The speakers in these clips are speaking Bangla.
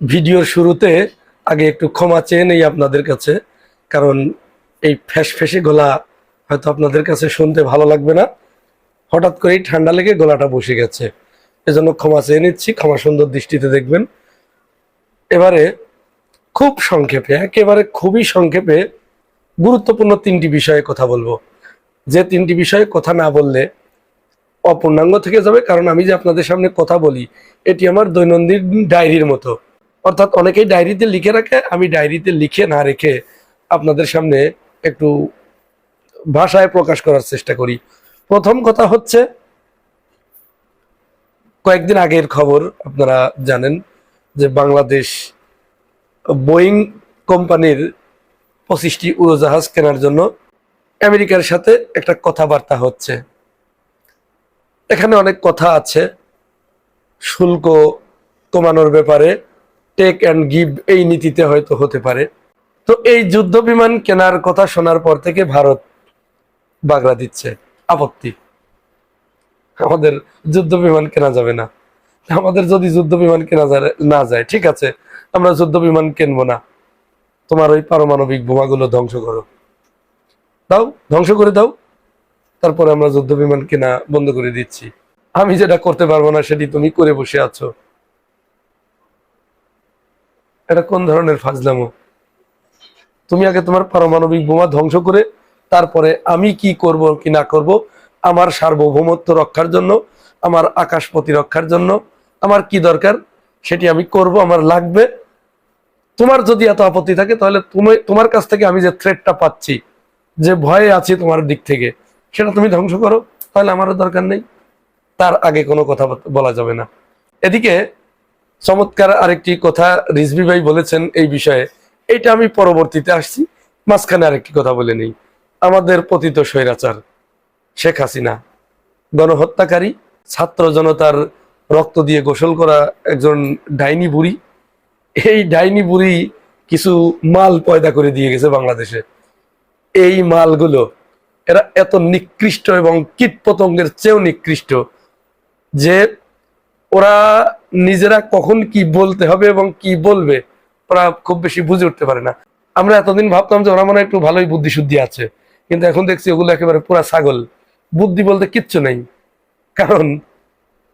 ভিডিওর শুরুতে আগে একটু ক্ষমা চেয়ে নেই আপনাদের কাছে, কারণ এই ফ্যাস ফেসে গলা হয়তো আপনাদের কাছে শুনতে ভালো লাগবে না। হঠাৎ করেই ঠান্ডা লেগে গলাটা বসে গেছে। এজন্য ক্ষমা চেয়ে নিচ্ছি, ক্ষমা সুন্দর দৃষ্টিতে দেখবেন। এবারে খুব সংক্ষেপে, একেবারে খুবই সংক্ষেপে গুরুত্বপূর্ণ তিনটি বিষয়ে কথা বলব। যে তিনটি বিষয়ে কথা না বললে অপূর্ণাঙ্গ থেকে যাবে, কারণ আমি যে আপনাদের সামনে কথা বলি, এটি আমার দৈনন্দিন ডায়েরির মতো। অর্থাৎ অনেকেই ডায়েরিতে লিখে রাখে, আমি ডায়েরিতে লিখে না রেখে আপনাদের সামনে একটু ভাষায় প্রকাশ করার চেষ্টা করি। প্রথম কথা হচ্ছে, কয়েকদিন আগের খবর আপনারা জানেন যে বাংলাদেশ বোয়িং কোম্পানির পঁচিশটি উড়োজাহাজ কেনার জন্য আমেরিকার সাথে একটা কথাবার্তা হচ্ছে। এখানে অনেক কথা আছে, শুল্ক কমানোর ব্যাপারে টেক অ্যান্ড গিভ এই নীতিতে হয়তো হতে পারে। তো এই যুদ্ধ বিমান কেনার কথা শোনার পর থেকে ভারত বাগড়া দিচ্ছে। আপত্তি। আমাদের যুদ্ধ বিমান কেনা যাবে না। আমাদের যদি যুদ্ধ বিমান কেনা না যায়, ঠিক আছে, আমরা যুদ্ধ বিমান কিনবো না। তোমার ওই পারমাণবিক বোমাগুলো ধ্বংস করো। দাও, ধ্বংস করে দাও। তারপরে আমরা যুদ্ধ বিমান কেনা বন্ধ করে দিচ্ছি। আমি যেটা করতে পারব না, সেটি তুমি করে বসে আছো। এটা কোন ধরনের ফাজলামো? তুমি আগে তোমার পারমাণবিক বোমা ধ্বংস করে তারপরে আমি কি করব কি না করব? আমার সার্বভৌমত্ব রক্ষার জন্য, আমার আকাশ প্রতিরক্ষার জন্য আমার কি দরকার? সেটি আমি করব, আমার লাগবে। তোমার যদি এত আপত্তি থাকে তাহলে তুমি, তোমার কাছ থেকে আমি যে থ্রেটটা পাচ্ছি, যে ভয়ে আছি তোমার দিক থেকে, সেটা তুমি ধ্বংস করো। তাহলে আমারও দরকার নেই। তার আগে কোনো কথা বলা যাবে না। এদিকে চমৎকার আরেকটি কথা রিজভি ভাই বলেছেন এই বিষয়ে। এটা আমি পরবর্তীতে আসছি, মাঝখানে আরেকটি কথা বলে নেই। আমাদের পতিত স্বৈরাচার শেখ হাসিনা, গণহত্যাকারী, ছাত্র জনতার রক্ত দিয়ে গোসল করা একজন ডাইনি বুড়ি। এই ডাইনি বুড়ি কিছু মাল পয়দা করে দিয়ে গেছে বাংলাদেশে। এই মালগুলো এরা এত নিকৃষ্ট এবং কীট পতঙ্গের চেয়েও নিকৃষ্ট যে ওরা নিজেরা কখন কি বলতে হবে এবং কি বলবে, ওরা খুব বেশি বুঝে উঠতে পারে না। আমরা এতদিন ভাবতাম যে ওরা মনে একটু ভালোই বুদ্ধি শুদ্ধি আছে, কিন্তু এখন দেখছি ওগুলো একেবারে পুরা ছাগল। বুদ্ধি বলতে কিচ্ছু নেই। কারণ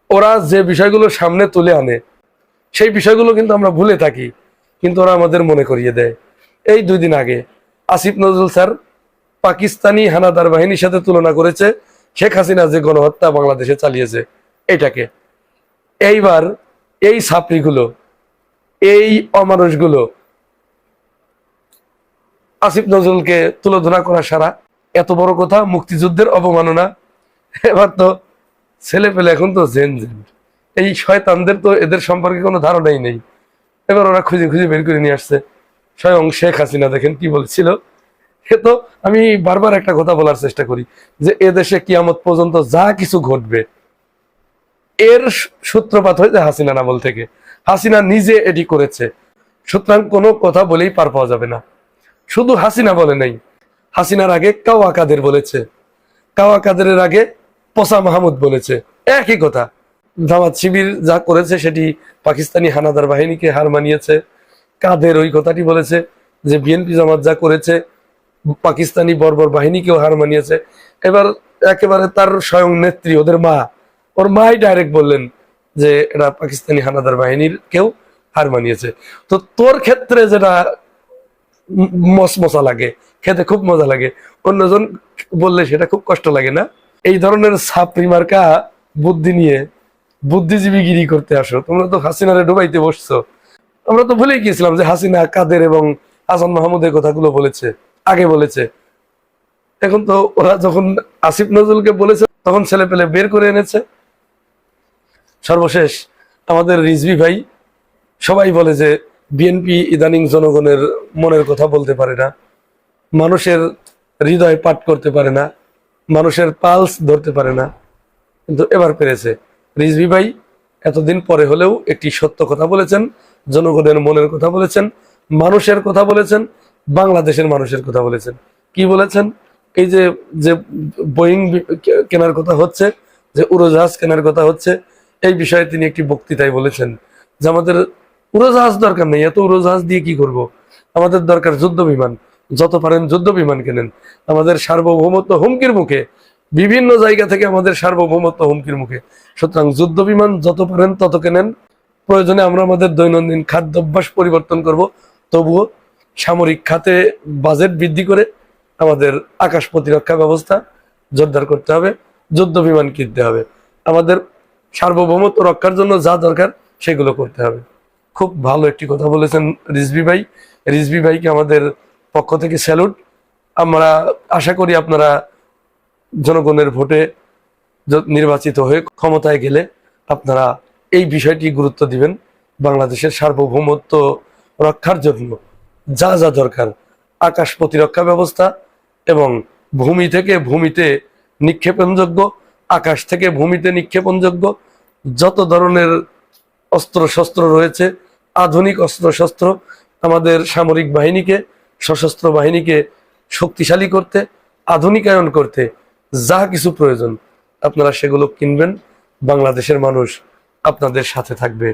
ওরা যে বিষয়গুলো সামনে তুলে আনে, সেই বিষয়গুলো কিন্তু আমরা ভুলে থাকি, কিন্তু ওরা আমাদের মনে করিয়ে দেয়। এই দুই দিন আগে আসিফ নজরুল স্যার পাকিস্তানি হানাদার বাহিনীর সাথে তুলনা করেছে, শেখ হাসিনা যে গণহত্যা বাংলাদেশে চালিয়েছে, এটাকে। এইবার এই ছাত্রীগুলো, এই অমানুষগুলো আসিফ নজরুলকে তুলোধনা করা সারা, এত বড় কথা, মুক্তিযুদ্ধের অবমাননা। এবার তো ছেলে পেলে এখন তো জেন জেন। এই শয়তানদের তো এদের সম্পর্কে কোনো ধারণাই নেই। এবার ওরা খুঁজে খুঁজে বের করে নিয়ে আসছে স্বয়ং শেখ হাসিনা, দেখেন কি বলছিল। সে তো আমি বারবার একটা কথা বলার চেষ্টা করি যে এদেশে কিয়ামত পর্যন্ত যা কিছু ঘটবে এর সূত্রপাত হয়েছে হাসিনা নামল থেকে। হাসিনা নিজে এটি করেছে। সুতরাং কোনো কথা বলেই পার পাওয়া যাবে না। শুধু হাসিনা বলে নাই। হাসিনার আগে কাওয়া কাদের বলেছে। কাওয়া কাদেরের আগে পসা মাহমুদ বলেছে। একই কথা। জামাত শিবির যা করেছে সেটি পাকিস্তানি হানাদার বাহিনীকে হার মানিয়েছে। কাদের ওই কথাটি বলেছে যে বিএনপি জামাত যা করেছে, পাকিস্তানি বর্বর বাহিনীকেও হার মানিয়েছে। এবার একেবারে তার স্বয়ং নেত্রী, ওদের মা ওর মাই ডাইরেক্ট বললেন যে, এটা পাকিস্তানি হানাদার বাহিনীর কেউ হার মানিয়েছে। তো তোর ক্ষেত্রে যেটা মশমশা লাগে, খেতে খুব মজা লাগে, অন্যজন বললে সেটা খুব কষ্ট লাগে না? এই ধরনের সাপরি মার্কা বুদ্ধি নিয়ে বুদ্ধিজীবীগিরি করতে আসো। তোমরা তো হাসিনারে ডুবাইতে বসছো। আমরা তো ভুলেই গিয়েছিলাম যে হাসিনা, কাদের এবং হাসান মাহমুদের কথাগুলো বলেছে, আগে বলেছে। এখন তো ওরা যখন আসিফ নজরুলকে বলেছে, তখন ছেলে পেলে বের করে এনেছে। সর্বশেষ আমাদের রিজভি ভাই, সবাই বলে যে বিএনপি ইদানিং জনগণের মনের কথা বলতে পারে না। মানুষের হৃদয় পাঠ করতে পারে না। মানুষের পালস ধরতে পারে না। কিন্তু এবার পেরেছে। রিজভি ভাই, এতদিন পরে হলেও একটি সত্য কথা বলেছেন, জনগণের মনের কথা বলেছেন, মানুষের কথা বলেছেন, বাংলাদেশের মানুষের কথা বলেছেন। কি বলেছেন? এই যে যে বোয়িং কেনার কথা হচ্ছে, যে উড়োজাহাজ কেনার কথা হচ্ছে এই বিষয়ে তিনি একটি বক্তৃতায় বলেছেন যে আমাদের উড়োজাহাজ দরকার নেই, এত উড়োজাহাজ দিয়ে কি করব? আমাদের দরকার যুদ্ধ বিমান। যত পারেন যুদ্ধ বিমান কেনেন। আমাদের সার্বভৌমত্ব হুমকির মুখে, বিভিন্ন জায়গা থেকে আমাদের সার্বভৌমত্ব হুমকির মুখে। সুতরাং যুদ্ধ বিমান যত পারেন তত কেনেন। প্রয়োজনে আমরা আমাদের দৈনন্দিন খাদ্যাভ্যাস পরিবর্তন করব। তবুও সামরিক খাতে বাজেট বৃদ্ধি করে আমাদের আকাশ প্রতিরক্ষা ব্যবস্থা জোরদার করতে হবে। যুদ্ধ বিমান কিনতে হবে। আমাদের সার্বভৌমত্ব রক্ষার জন্য যা দরকার সেগুলো করতে হবে। খুব ভালো একটি কথা বলেছেন রিজবি ভাই। রিজবি ভাইকে আমাদের পক্ষ থেকে স্যালুট। আমরা আশা করি আপনারা জনগণের ভোটে নির্বাচিত হয়ে ক্ষমতায় গেলে আপনারা এই বিষয়টি গুরুত্ব দিবেন। বাংলাদেশের সার্বভৌমত্ব রক্ষার জন্য যা যা দরকার, আকাশ প্রতিরক্ষা ব্যবস্থা এবং ভূমি থেকে ভূমিতে নিক্ষেপণযোগ্য আকাশ থেকে ভূমিতে নিক্ষেপণযোগ্য যত ধরনের অস্ত্র শস্ত্র রয়েছে, আধুনিক অস্ত্র শস্ত্র আমাদের সামরিক বাহিনীকে, সশস্ত্র বাহিনীকে শক্তিশালী করতে, আধুনিকায়ন করতে যা কিছু প্রয়োজন, আপনারা সেগুলো কিনবেন, বাংলাদেশের মানুষ আপনাদের সাথে থাকবে।